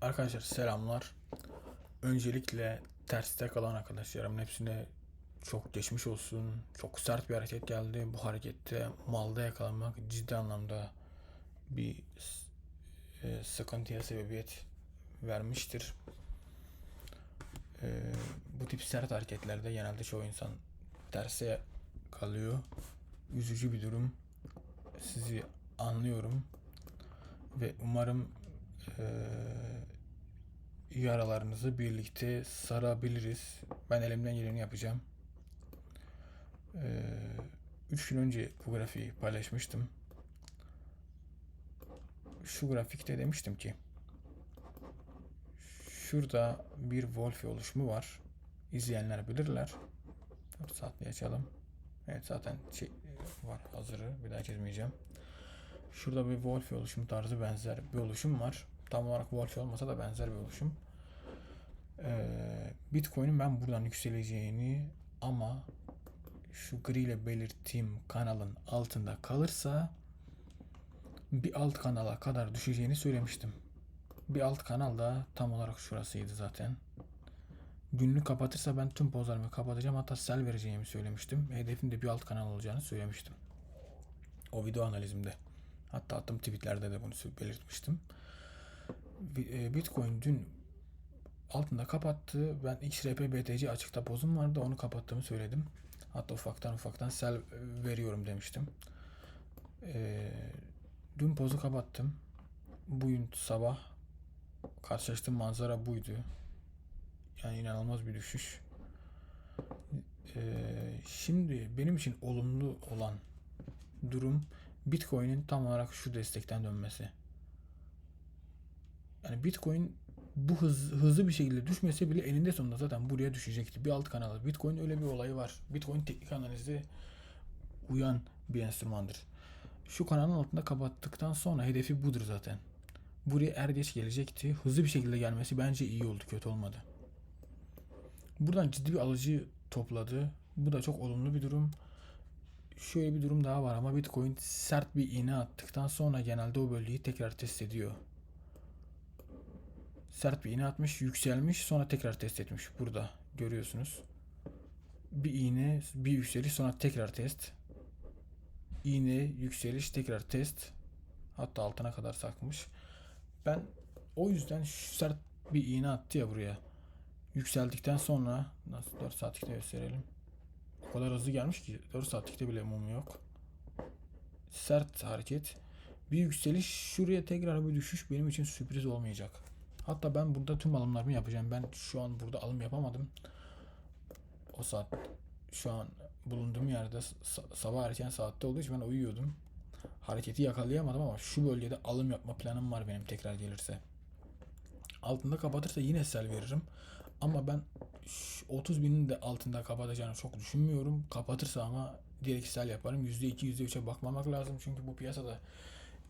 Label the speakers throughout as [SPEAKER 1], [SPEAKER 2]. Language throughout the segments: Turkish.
[SPEAKER 1] Arkadaşlar selamlar. Öncelikle terste kalan arkadaşlarımın hepsine çok geçmiş olsun. Çok sert bir hareket geldi. Bu harekette malda yakalanmak ciddi anlamda bir e, sıkıntıya sebebiyet vermiştir. E, bu tip sert hareketlerde genelde çoğu insan terse kalıyor. Üzücü bir durum. Sizi anlıyorum ve umarım eee, yaralarınızı birlikte sarabiliriz. Ben elimden geleni yapacağım. Eee, üç gün önce bu grafiği paylaşmıştım. Şu grafikte demiştim ki şurada bir Wolfe oluşumu var. İzleyenler bilirler. 4 saatli açalım. Evet zaten şey var hazırı. Bir daha çizmeyeceğim. Şurada bir Wolfe oluşum tarzı benzer bir oluşum var. Tam olarak Wolfe olmasa da benzer bir oluşum. Ee, Bitcoin'in ben buradan yükseleceğini ama şu gri ile belirttiğim kanalın altında kalırsa bir alt kanala kadar düşeceğini söylemiştim. Bir alt kanal da tam olarak şurasıydı zaten. Günlük kapatırsa ben tüm pozlarımı kapatacağım hatta sell vereceğimi söylemiştim. Hedefim de bir alt kanal olacağını söylemiştim. O video analizimde. Hatta attığım tweetlerde de bunu belirtmiştim. E, Bitcoin dün altında kapattı. Ben XRP BTC açıkta pozum vardı. Onu kapattığımı söyledim. Hatta ufaktan ufaktan sell e, veriyorum demiştim. Ee, dün pozu kapattım. Bugün sabah karşılaştığım manzara buydu. Yani inanılmaz bir düşüş. Ee, şimdi benim için olumlu olan durum Bitcoin'in tam olarak şu destekten dönmesi. Yani Bitcoin bu hız, hızlı bir şekilde düşmese bile eninde sonunda zaten buraya düşecekti. Bir alt kanalı. Bitcoin öyle bir olayı var. Bitcoin teknik analizi uyan bir enstrümandır. Şu kanalın altında kapattıktan sonra hedefi budur zaten. Buraya er geç gelecekti. Hızlı bir şekilde gelmesi bence iyi oldu. Kötü olmadı. Buradan ciddi bir alıcı topladı. Bu da çok olumlu bir durum. Şöyle bir durum daha var ama Bitcoin sert bir iğne attıktan sonra genelde o bölgeyi tekrar test ediyor. Sert bir iğne atmış, yükselmiş, sonra tekrar test etmiş. Burada görüyorsunuz. Bir iğne, bir yükseliş, sonra tekrar test. İğne, yükseliş, tekrar test. Hatta altına kadar sakmış. Ben o yüzden sert bir iğne attı ya buraya. Yükseldikten sonra nasıl 4 saatlikte gösterelim. O kadar hızlı gelmiş ki 4 saatlikte bile mum yok. Sert hareket. Bir yükseliş şuraya tekrar bir düşüş benim için sürpriz olmayacak. Hatta ben burada tüm alımlarımı yapacağım. Ben şu an burada alım yapamadım. O saat şu an bulunduğum yerde sa- sabah erken saatte olduğu için ben uyuyordum. Hareketi yakalayamadım ama şu bölgede alım yapma planım var benim tekrar gelirse. Altında kapatırsa yine sell veririm. Ama ben şu 30 binin de altında kapatacağını çok düşünmüyorum. Kapatırsa ama direkt sell yaparım. %2, %3'e bakmamak lazım. Çünkü bu piyasada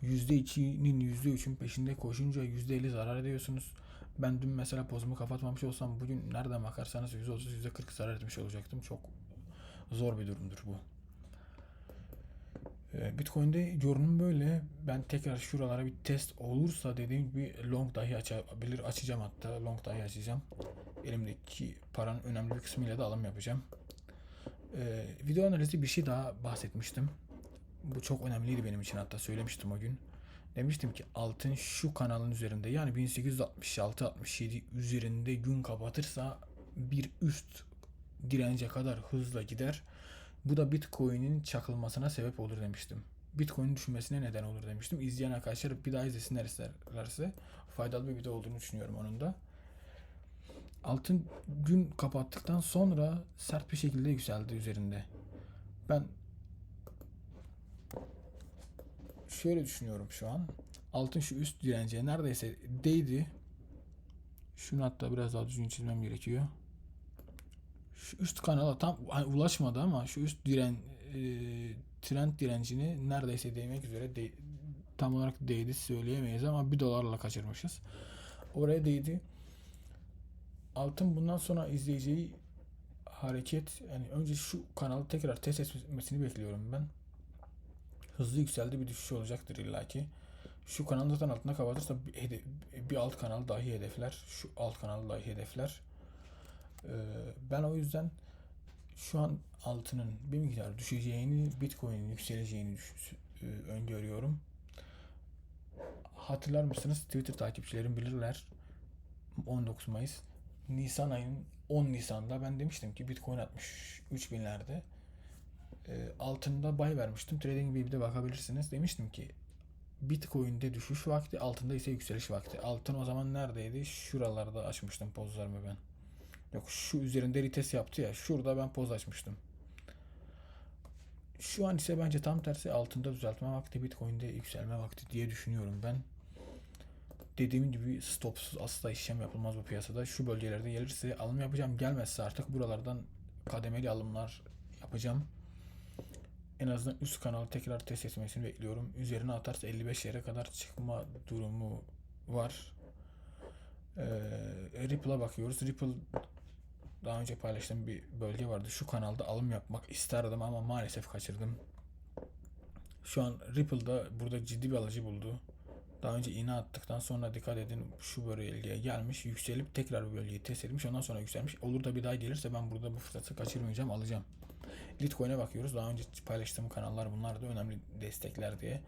[SPEAKER 1] %2'nin %3'ün peşinde koşunca %50 zarar ediyorsunuz. Ben dün mesela pozumu kapatmamış olsam bugün nereden bakarsanız %30, %40 zarar etmiş olacaktım. Çok zor bir durumdur bu. Ee, Bitcoin'de görünüm böyle. Ben tekrar şuralara bir test olursa dediğim gibi long dahi açabilir. Açacağım hatta. Long dahi açacağım. Elimdeki paranın önemli bir kısmıyla da alım yapacağım. Ee, video analizi bir şey daha bahsetmiştim. Bu çok önemliydi benim için hatta söylemiştim o gün. Demiştim ki altın şu kanalın üzerinde yani 1866-67 üzerinde gün kapatırsa bir üst dirence kadar hızla gider. Bu da Bitcoin'in çakılmasına sebep olur demiştim. Bitcoin'in düşmesine neden olur demiştim. İzleyen arkadaşlar bir daha izlesinler isterlerse faydalı bir video olduğunu düşünüyorum onun da. Altın gün kapattıktan sonra sert bir şekilde yükseldi üzerinde. Ben şöyle düşünüyorum şu an. Altın şu üst dirence neredeyse değdi. Şunu hatta biraz daha düzgün çizmem gerekiyor. Şu üst kanala tam hani ulaşmadı ama şu üst diren e, trend direncini neredeyse değmek üzere de- tam olarak değdi söyleyemeyiz ama bir dolarla kaçırmışız. Oraya değdi. Altın bundan sonra izleyeceği hareket yani önce şu kanalı tekrar test etmesini bekliyorum ben. Hızlı yükseldi bir düşüş olacaktır illaki. Şu kanalı zaten altında kapatırsa bir, bir alt kanal dahi hedefler. Şu alt kanal dahi hedefler. Ee, ben o yüzden şu an altının bir miktar düşeceğini, Bitcoin'in yükseleceğini düş- e, öngörüyorum. Hatırlar mısınız? Twitter takipçilerim bilirler. 19 Mayıs. Nisan ayının 10 Nisan'da ben demiştim ki Bitcoin 63 binlerde. E, altında bay vermiştim. TradingView'de bakabilirsiniz. Demiştim ki Bitcoin'de düşüş vakti, altında ise yükseliş vakti. Altın o zaman neredeydi? Şuralarda açmıştım pozlarımı ben. Yok şu üzerinde retest yaptı ya. Şurada ben poz açmıştım. Şu an ise bence tam tersi altında düzeltme vakti, Bitcoin'de yükselme vakti diye düşünüyorum ben. Dediğim gibi stopsuz asla işlem yapılmaz bu piyasada. Şu bölgelerde gelirse alım yapacağım. Gelmezse artık buralardan kademeli alımlar yapacağım. En azından üst kanalı tekrar test etmesini bekliyorum. Üzerine atarsa 55 yere kadar çıkma durumu var. Ee, Ripple'a bakıyoruz. Ripple daha önce paylaştığım bir bölge vardı. Şu kanalda alım yapmak isterdim ama maalesef kaçırdım. Şu an Ripple'da burada ciddi bir alıcı buldu. Daha önce iğne attıktan sonra dikkat edin şu bölgeye gelmiş. Yükselip tekrar bu bölgeyi test etmiş. Ondan sonra yükselmiş. Olur da bir daha gelirse ben burada bu fırsatı kaçırmayacağım. Alacağım. Litecoin'e bakıyoruz. Daha önce paylaştığım kanallar bunlar da önemli destekler diye.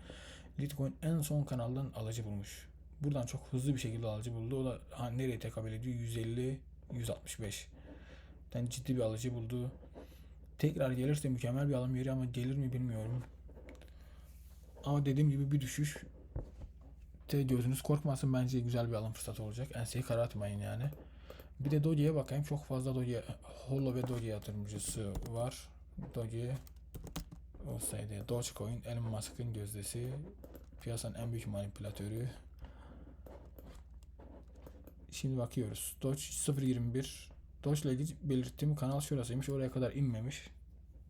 [SPEAKER 1] Litecoin en son kanaldan alıcı bulmuş. Buradan çok hızlı bir şekilde alıcı buldu. O da ha, nereye tekabül ediyor? 150 165. Yani ciddi bir alıcı buldu. Tekrar gelirse mükemmel bir alım yeri ama gelir mi bilmiyorum. Ama dediğim gibi bir düşüş de gözünüz korkmasın bence güzel bir alım fırsatı olacak. Enseyi karartmayın yani. Bir de Doge'ye bakayım. Çok fazla Doge, Holo ve Doge yatırımcısı var. Doge olsaydı Dogecoin Elon Musk'ın gözdesi. Piyasanın en büyük manipülatörü. Şimdi bakıyoruz. Doge 0.21 Doge ile ilgili belirttiğim kanal şurasıymış. Oraya kadar inmemiş.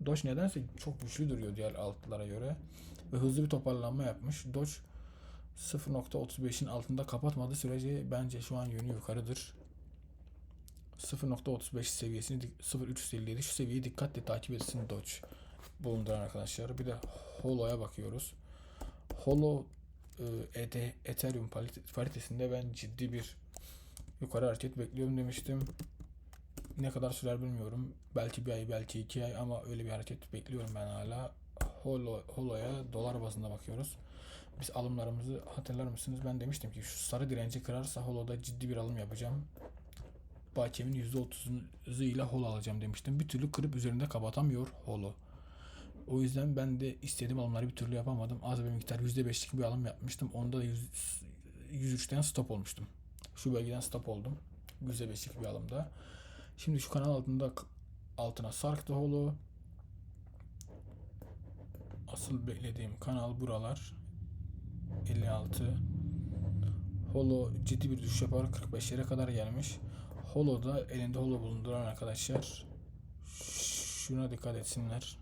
[SPEAKER 1] Doge nedense çok güçlü duruyor diğer altlara göre. Ve hızlı bir toparlanma yapmış. Doge 0.35'in altında kapatmadığı sürece bence şu an yönü yukarıdır. 0.35 seviyesini 0.3 seviyeli şu seviyeyi dikkatle takip etsin Doge bulunduran arkadaşlar. Bir de Holo'ya bakıyoruz. Holo e, Ethereum parit- paritesinde ben ciddi bir yukarı hareket bekliyorum demiştim. Ne kadar sürer bilmiyorum. Belki bir ay, belki iki ay ama öyle bir hareket bekliyorum ben hala. Holo, Holo'ya dolar bazında bakıyoruz. Biz alımlarımızı hatırlar mısınız? Ben demiştim ki şu sarı direnci kırarsa Holo'da ciddi bir alım yapacağım. Bakemin %30'u ile Holo alacağım demiştim. Bir türlü kırıp üzerinde kapatamıyor Holo. O yüzden ben de istediğim alımları bir türlü yapamadım. Az bir miktar %5'lik bir alım yapmıştım. Onda da 100, 103'ten stop olmuştum. Şu bölgeden stop oldum. %5'lik bir alımda. Şimdi şu kanal altında altına sarktı Holo. Asıl beklediğim kanal buralar. 56. Holo ciddi bir düşüş yapar. 45'lere kadar gelmiş. Holo'da elinde holo bulunduran arkadaşlar şuna dikkat etsinler.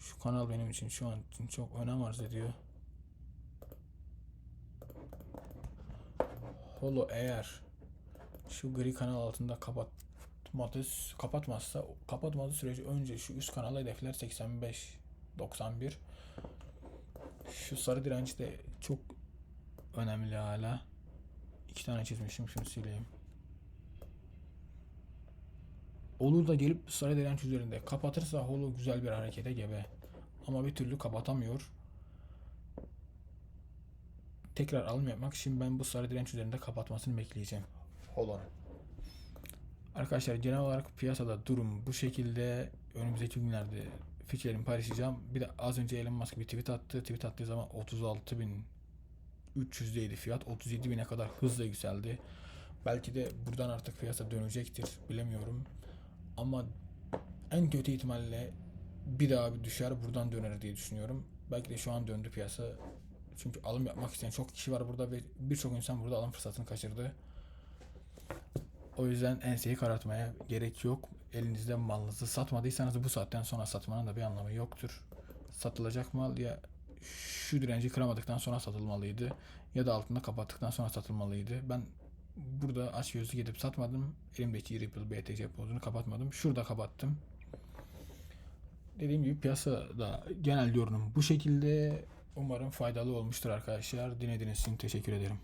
[SPEAKER 1] Şu kanal benim için şu an için çok önem arz ediyor. Holo eğer şu gri kanal altında kapatmadı, kapatmazsa kapatmadığı sürece önce şu üst kanala hedefler 85 91 şu sarı direnç de çok önemli hala. İki tane çizmişim şunu sileyim. Olur da gelip sarı direnç üzerinde kapatırsa Holo güzel bir harekete gebe. Ama bir türlü kapatamıyor. Tekrar alım yapmak için ben bu sarı direnç üzerinde kapatmasını bekleyeceğim. Holo'nun. Arkadaşlar genel olarak piyasada durum bu şekilde. Önümüzdeki günlerde fikirlerimi paylaşacağım. Bir de az önce Elon Musk bir tweet attı. Tweet attığı zaman 36.300'deydi fiyat. 37.000'e kadar hızla yükseldi. Belki de buradan artık piyasa dönecektir. Bilemiyorum. Ama en kötü ihtimalle bir daha bir düşer buradan döner diye düşünüyorum. Belki de şu an döndü piyasa. Çünkü alım yapmak isteyen çok kişi var burada ve birçok insan burada alım fırsatını kaçırdı. O yüzden enseyi karartmaya gerek yok. Elinizde malınızı satmadıysanız bu saatten sonra satmanın da bir anlamı yoktur. Satılacak mal ya şu direnci kıramadıktan sonra satılmalıydı ya da altında kapattıktan sonra satılmalıydı. Ben burada aç gözlü gidip satmadım. Elimdeki Ripple BTC pozunu kapatmadım. Şurada kapattım. Dediğim gibi piyasada genel görünüm bu şekilde Umarım faydalı olmuştur arkadaşlar. Dinlediğiniz için teşekkür ederim.